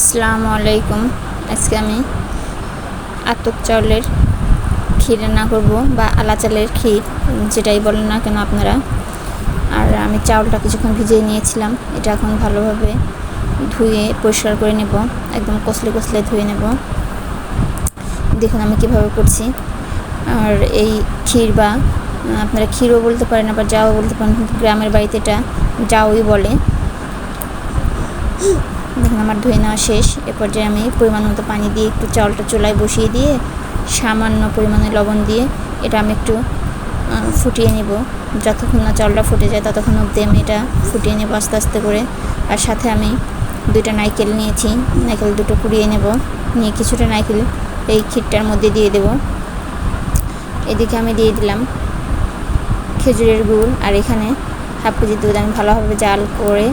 আসসালামু আলাইকুম। আজকে আমি আতপ চাউলের ক্ষীর রান্না করব বা আলা চালের ক্ষীর, যেটাই বলেন না কেন আপনারা। আর আমি চাউলটা কিছুক্ষণ ভিজিয়ে নিয়েছিলাম, এটা এখন ভালোভাবে ধুয়ে পরিষ্কার করে নেব, একদম কষলে কষলে ধুয়ে নেব। দেখুন আমি কীভাবে করছি। আর এই ক্ষীর বা, আপনারা ক্ষীরও বলতে পারেন, আবার যাও বলতে পারেন গ্রামের বাড়িতে এটা যাওই বলে। দেখুন আমার ধুয়ে নেওয়া শেষ। এ পর্যায়ে আমি পরিমাণ মতো পানি দিয়ে একটু চাউলটা চুলায় বসিয়ে দিয়ে, সামান্য পরিমাণে লবণ দিয়ে এটা আমি একটু ফুটিয়ে নেব। যতক্ষণ না চাউলটা ফুটে যায় ততক্ষণ অবধি আমি এটা ফুটিয়ে নেব আস্তে আস্তে করে। আর সাথে আমি দুইটা নাইকেল নিয়েছি। নারকেল দুটো কুড়িয়ে নেব। নিয়ে কিছুটা নাইকেল এই ক্ষীরটার মধ্যে দিয়ে দেব। এদিকে আমি দিয়ে দিলাম খেজুরের গুড়। আর এখানে হাফ কেজি দুধ আমি ভালোভাবে জাল করে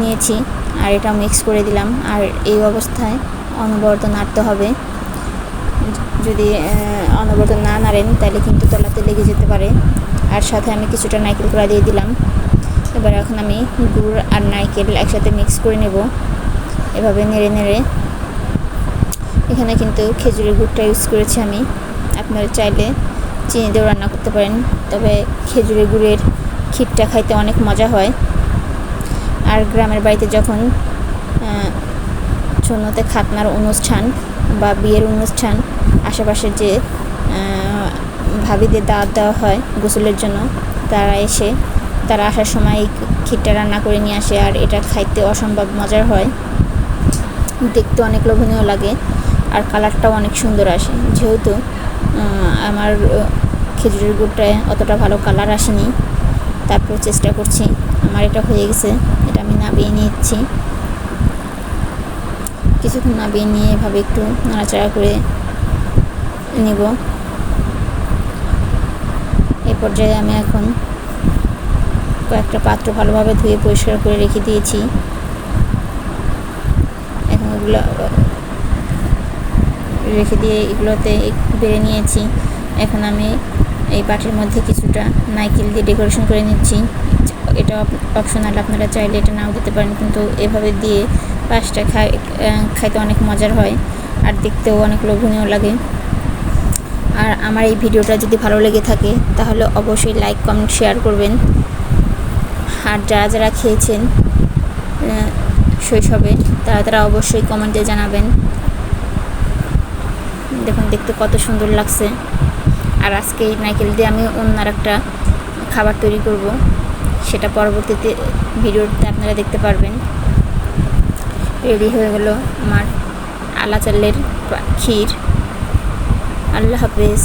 নিয়েছি। আর এটা মিক্স করে দিলাম। আর এই অবস্থায় অনবরত নাড়তে হবে। যদি অনবরত না নাড়েন, তাহলে কিন্তু তলাতে লেগে যেতে পারে। আর সাথে আমি কিছুটা নারকেল কড়া দিয়ে দিলাম। এবার এখন আমি গুড় আর নারকেল একসাথে মিক্স করে নেব। এভাবে নেড়ে নেড়ে। এখানে কিন্তু খেজুরের গুড়টা ইউজ করেছি আমি। আপনারা চাইলে চিনি দিয়েও রান্না করতে পারেন। তবে খেজুরের গুড়ের ক্ষীরটা খাইতে অনেক মজা হয়। আর গ্রামের বাড়িতে যখন চুনোতে খাতনার অনুষ্ঠান বা বিয়ের অনুষ্ঠান, আশেপাশের যে ভাবিদের দাওয়াত দেওয়া হয় গোসলের জন্য, তারা এসে, তারা আসার সময় ক্ষীরটা রান্না করে নিয়ে আসে আর এটা খাইতে অসম্ভব মজার হয়। দেখতে অনেক লোভনীয় লাগে আর কালারটাও অনেক সুন্দর আসে। যেহেতু আমার খেজুরের গুড়টায় অতটা ভালো কালার আসেনি তারপর চেষ্টা করছি। আমার এটা হয়ে গেছে, এটা আমি নাবিয়ে নিচ্ছি। কিছুক্ষণ নাবিয়ে নিয়ে এভাবে একটু নাড়াচাড়া করে নেব। এই পর্যায়ে আমি এখন কয়েকটা পাত্র ভালোভাবে ধুয়ে পরিষ্কার করে রেখে দিয়েছি। এখন ওগুলো, রেখে দিয়ে এগুলোতে বেড়ে নিয়েছি। এখন আমি এই বাটির মধ্যে কিছুটা নাইকেল দিয়ে ডেকোরেশন করে নিচ্ছি। এটা অপশনাল, আপনারা চাইলে এটা নাও দিতে পারেন, কিন্তু এভাবে দিয়ে পাঁচটা খাই খাইতে অনেক মজার হয় আর দেখতেও অনেক লোভনীয় লাগে। আর আমার এই ভিডিওটা যদি ভালো লেগে থাকে, তাহলে অবশ্যই লাইক, কমেন্ট, শেয়ার করবেন। আর যারা যারা খেয়েছেন শৈশবে, তারা তারা অবশ্যই কমেন্টে জানাবেন। দেখুন, দেখতে কত সুন্দর লাগছে। আর আজকে এই নাইকেল দিয়ে আমি অন্য আর একটা খাবার তৈরি করব। সেটা পরবর্তীতে ভিডিওতে আপনারা দেখতে পারবেন। রেডি হয়ে গেল আমার আলাচালের ক্ষীর। আল্লাহ হাফেজ।